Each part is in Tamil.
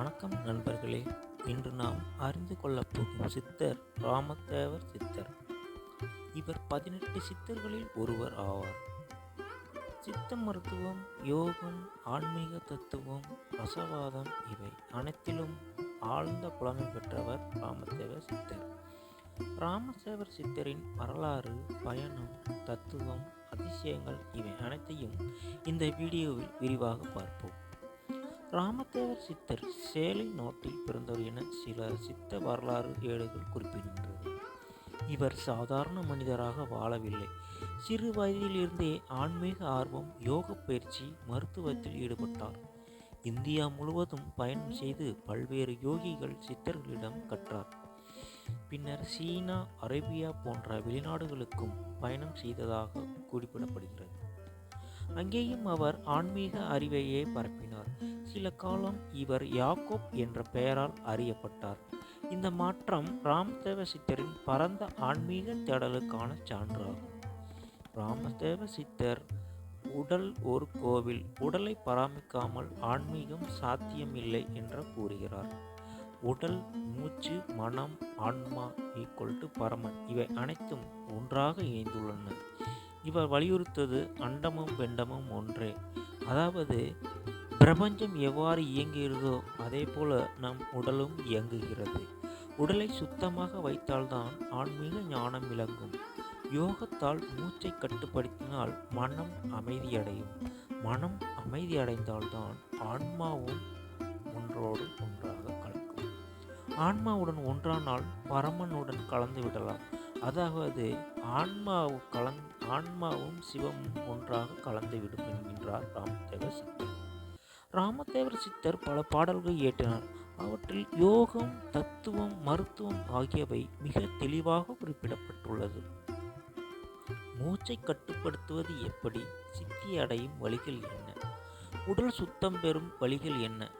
வணக்கம் நண்பர்களே. இன்று நாம் அறிந்து கொள்ளப் போகும் சித்தர் ராமதேவர் சித்தர். இவர் பதினெட்டு சித்தர்களில் ஒருவர் ஆவார். சித்த மருத்துவம் யோகம் ஆன்மீக தத்துவம் ரசவாதம் இவை அனைத்திலும் ஆழ்ந்த புலமை பெற்றவர் ராமதேவர் சித்தர். ராமதேவர் சித்தரின் வரலாறு பயணம் தத்துவம் அதிசயங்கள் இவை அனைத்தையும் இந்த வீடியோவில் விரிவாக பார்ப்போம். ராமதேவர் சித்தர் சேலை நாட்டில் பிறந்தவர் என சில சித்த வரலாறு ஏடுகள் குறிப்பிடுகின்றது இவர் சாதாரண மனிதராக வாழவில்லை. சிறு வயதிலிருந்தே ஆன்மீக ஆர்வம் யோக பயிற்சி மருத்துவத்தில் ஈடுபட்டார். இந்தியா முழுவதும் பயணம் செய்து பல்வேறு யோகிகள் சித்தர்களிடம் கற்றார். பின்னர் சீனா அரேபியா போன்ற வெளிநாடுகளுக்கும் பயணம் செய்ததாக குறிப்பிடப்படுகிறது. அங்கேயும் அவர் ஆன்மீக அறிவையே பரப்பினார். சில காலம் இவர் யாக்கோப் என்ற பெயரால் அறியப்பட்டார். இந்த மாற்றம் ராமதேவ சித்தரின் பரந்த ஆன்மீக தேடலுக்கான சான்றாகும். ராமதேவ சித்தர் உடல் ஒரு கோவில் உடலை பராமரிக்காமல் ஆன்மீகம் சாத்தியமில்லை என்று கூறுகிறார். உடல் மூச்சு மனம் ஆன்மா ஈக்குவல் டு பரமன் இவை அனைத்தும் ஒன்றாக இணைந்துள்ளன. இவர் வலியுறுத்தது அண்டமும் பெண்டமும் ஒன்றே. அதாவது பிரபஞ்சம் எவ்வாறு இயங்குகிறதோ அதே போல நம் உடலும் இயங்குகிறது. உடலை சுத்தமாக வைத்தால்தான் ஆன்மீக ஞானம் விளங்கும். யோகத்தால் மூச்சை கட்டுப்படுத்தினால் மனம் அமைதியடையும். மனம் அமைதியடைந்தால்தான் ஆன்மாவும் ஒன்றோடு ஒன்றாக கலக்கும். ஆன்மாவுடன் ஒன்றானால் பரமனுடன் கலந்து விடலாம். அதாவது ஆன்மாவு கலந் ஆன்மாவும் சிவமும் ஒன்றாக கலந்துவிடும் என்கின்றார் ராம்தேவ சித்தர் ராமதேவர் சித்தர் பல பாடல்கள் இயற்றினார். அவற்றில் யோகம் தத்துவம் மருத்துவம் ஆகியவை மிக தெளிவாக குறிப்பிடப்பட்டுள்ளது. மூச்சை கட்டுப்படுத்துவது எப்படி? சித்தி அடையும் வழிகள் என்ன? உடல் சுத்தம் பெறும் வழிகள் என்ன?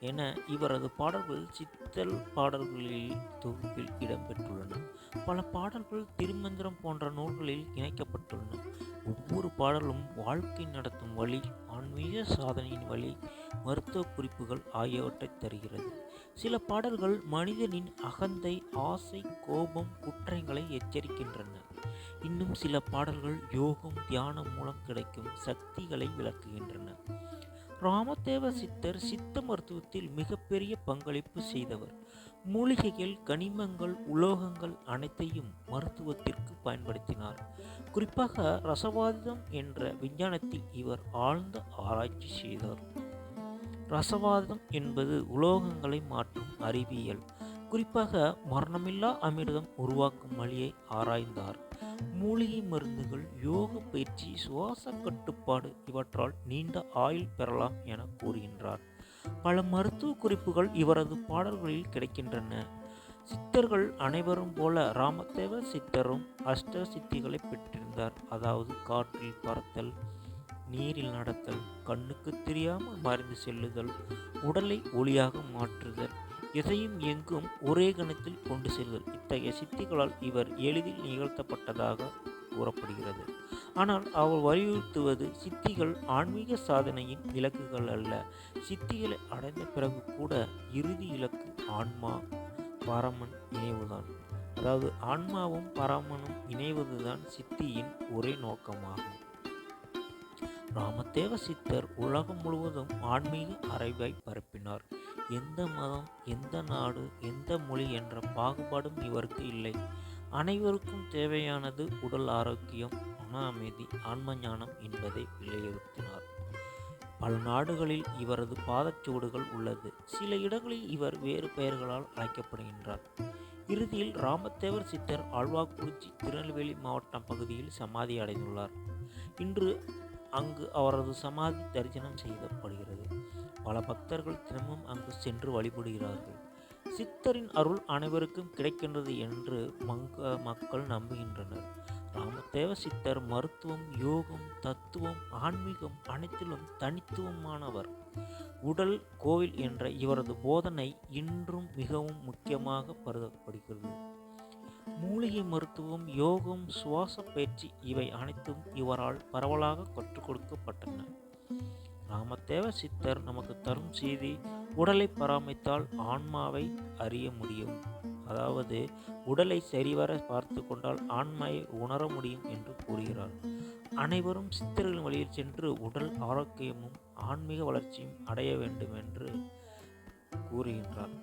என இவரது பாடல்கள் சித்தல் பாடல்களில் தொகுப்பில் இடம்பெற்றுள்ளன. பல பாடல்கள் திருமந்திரம் போன்ற நூல்களில் இணைக்கப்பட்டுள்ளன. ஒவ்வொரு பாடலும் வாழ்க்கை நடத்தும் வழி ஆன்மீக சாதனையின் வழி மருத்துவ குறிப்புகள் ஆகியவற்றை தருகிறது. சில பாடல்கள் மனிதனின் அகந்தை ஆசை கோபம் குற்றங்களை எச்சரிக்கின்றன. இன்னும் சில பாடல்கள் யோகம் தியானம் மூலம் கிடைக்கும் சக்திகளை விளக்குகின்றன. ராமதேவ சித்தர் சித்த மருத்துவத்தில் மிகப்பெரிய பங்களிப்பு செய்தவர். மூலிகைகள் கனிமங்கள் உலோகங்கள் அனைத்தையும் மருத்துவத்திற்கு பயன்படுத்தினார். குறிப்பாக ரசவாதம் என்ற விஞ்ஞானத்தில் இவர் ஆழ்ந்த ஆராய்ச்சி செய்தார். ரசவாதம் என்பது உலோகங்களை மாற்றும் அறிவியல். குறிப்பாக மரணமில்லா அமிர்தம் உருவாக்கும் வழியை ஆராய்ந்தார். மூலிகை மருந்துகள் யோக பயிற்சி சுவாச கட்டுப்பாடு இவற்றால் நீண்ட ஆயுள் பெறலாம் என கூறுகின்றார். பல மருத்துவ குறிப்புகள் இவரது பாடல்களில் கிடைக்கின்றன. சித்தர்கள் அனைவரும் போல ராமதேவ சித்தரும் அஷ்ட சித்திகளை பெற்றிருந்தார். அதாவது காற்றில் பறத்தல் நீரில் நடத்தல் கண்ணுக்கு தெரியாமல் மறைந்து செல்லுதல் உடலை ஒளியாக மாற்றுதல் எதையும் எங்கும் ஒரே கணத்தில் கொண்டு செல்தல் இத்தகைய சித்திகளால் இவர் எளிதில் நிகழ்த்தப்பட்டதாக கூறப்படுகிறது. ஆனால் அவர் வலியுறுத்துவது சித்திகள் ஆன்மீக சாதனையின் இலக்குகள் அல்ல. சித்திகளை அடைந்த பிறகு கூட இறுதி இலக்கு ஆன்மா பரமன் இணைவுதான் அதாவது ஆன்மாவும் பரமனும் இணைவதுதான் சித்தியின் ஒரே நோக்கமாகும். ராமதேவ சித்தர் உலகம் முழுவதும் ஆன்மீக அறிவை பரப்பினார். எந்த மதம் எந்த நாடு எந்த மொழி என்ற பாகுபாடும் இவருக்கு இல்லை. அனைவருக்கும் தேவையானது உடல் ஆரோக்கியம் மன அமைதி ஆன்ம ஞானம் என்பதை வலியுறுத்தினார். பல நாடுகளில் இவரது பாதச்சுவடுகள் உள்ளது. சில இடங்களில் இவர் வேறு பெயர்களால் அழைக்கப்படுகின்றார். இறுதியில் ராமதேவர் சித்தர் ஆழ்வாக்குறிச்சி திருநெல்வேலி மாவட்டம் பகுதியில் சமாதி அடைந்துள்ளார். இன்று அங்கு அவரது சமாதி தரிசனம் செய்யப்படுகிறது. பல பக்தர்கள் தினமும் அங்கு சென்று வழிபடுகிறார்கள். சித்தரின் அருள் அனைவருக்கும் கிடைக்கின்றது என்று மங்க மக்கள் நம்புகின்றனர். ராமதேவ சித்தர் மருத்துவம் யோகம் தத்துவம் ஆன்மீகம் அனைத்திலும் தனித்துவமானவர். உடல் கோவில் என்ற இவரது போதனை இன்றும் மிகவும் முக்கியமாக கருதப்படுகிறது. மூலிகை மருத்துவம் யோகம் சுவாச பயிற்சி இவை அனைத்தும் இவரால் பரவலாக கற்றுக் கொடுக்கப்பட்டன. ராமதேவ சித்தர் நமக்கு தரும் செய்தி உடலை பராமரித்தால் ஆன்மாவை அறிய முடியும். அதாவது உடலை சரிவர பார்த்து கொண்டால் ஆன்மாவை உணர முடியும் என்று கூறுகிறார். அனைவரும் சித்தர்களின் வழியில் சென்று உடல் ஆரோக்கியமும் ஆன்மீக வளர்ச்சியும் அடைய வேண்டும் என்று கூறுகின்றார்.